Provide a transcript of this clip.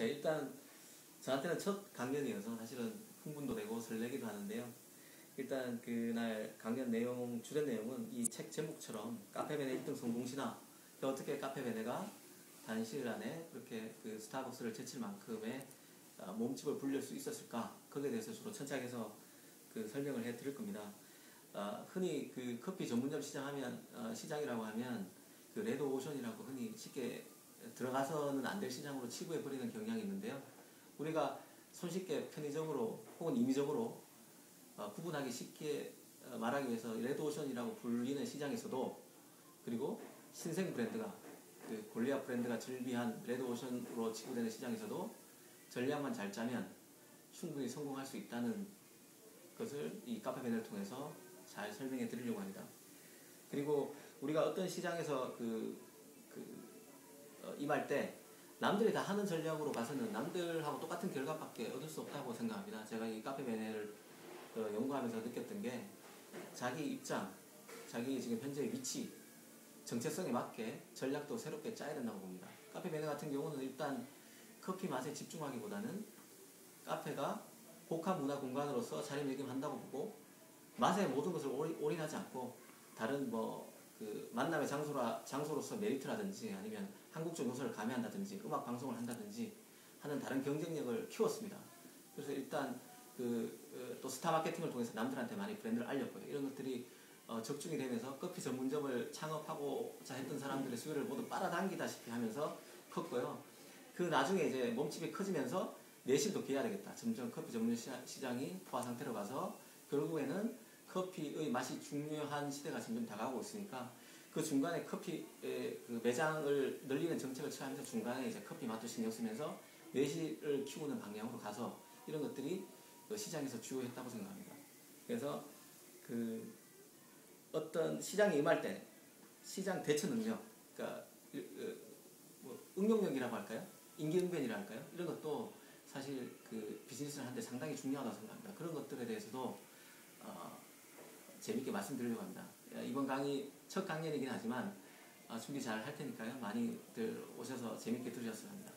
네, 일단 저한테는 첫 강연이어서 사실은 흥분도 되고 설레기도 하는데요. 일단 그날 강연 내용, 주된 내용은 이 책 제목처럼 카페베네 1등 성공시나 어떻게 카페베네가 단시일 안에 그렇게 그 스타벅스를 제칠 만큼의 어, 몸집을 불릴 수 있었을까? 거기에 대해서 주로 천착해서 그 설명을 해 드릴 겁니다. 어, 흔히 그 커피 전문점 시장 하면, 어, 시장이라고 하면 그 레드 오션이라고 흔히 쉽게 들어가서는 안 될 시장으로 치부해 버리는 경향이 있는데요. 우리가 손쉽게 편의적으로 혹은 임의적으로 어, 구분하기 쉽게 어, 말하기 위해서 레드오션이라고 불리는 시장에서도 그리고 신생 브랜드가 그 골리앗 브랜드가 즐비한 레드오션으로 치부되는 시장에서도 전략만 잘 짜면 충분히 성공할 수 있다는 것을 이 카페맨을 통해서 잘 설명해 드리려고 합니다. 그리고 우리가 어떤 시장에서 그, 그 어, 임할 때 남들이 다 하는 전략으로 가서는 남들하고 똑같은 결과밖에 얻을 수 없다고 생각합니다. 제가 이 카페 매네를 어, 연구하면서 느꼈던 게 자기 입장, 자기 지금 현재의 위치, 정체성에 맞게 전략도 새롭게 짜야 된다고 봅니다. 카페 매네 같은 경우는 일단 커피 맛에 집중하기보다는 카페가 복합 문화 공간으로서 자리매김한다고 보고 맛의 모든 것을 올인하지 않고 다른 뭐 그 만남의 장소라 장소로서 메리트라든지 아니면 한국적 요소를 가미한다든지 음악 방송을 한다든지 하는 다른 경쟁력을 키웠습니다. 그래서 일단 그또 어, 스타 마케팅을 통해서 남들한테 많이 브랜드를 알렸고요. 이런 것들이 어, 적중이 되면서 커피 전문점을 창업하고자 했던 사람들의 수요를 모두 빨아당기다시피 하면서 컸고요. 그 나중에 이제 몸집이 커지면서 내실도 기해야 되겠다. 점점 커피 전문 시장이 포화 상태로 가서 결국에는 커피의 맛이 중요한 시대가 점점 다가오고 있으니까 그 중간에 커피 그 매장을 늘리는 정책을 취하면서 중간에 이제 커피 맛도 신경 쓰면서 내실을 키우는 방향으로 가서 이런 것들이 그 시장에서 주요했다고 생각합니다. 그래서 그 어떤 시장에 임할 때 시장 대처 능력, 그러니까 그뭐 응용력이라고 할까요? 인기응변이라 할까요? 이런 것도 사실 그 비즈니스를 하는데 상당히 중요하다고 생각합니다. 그런 것들에 대해서도 어 재밌게 말씀드리려고 합니다. 이번 강의 첫 강연이긴 하지만 아, 준비 잘 할 테니까요. 많이들 오셔서 재밌게 들으셨으면 합니다.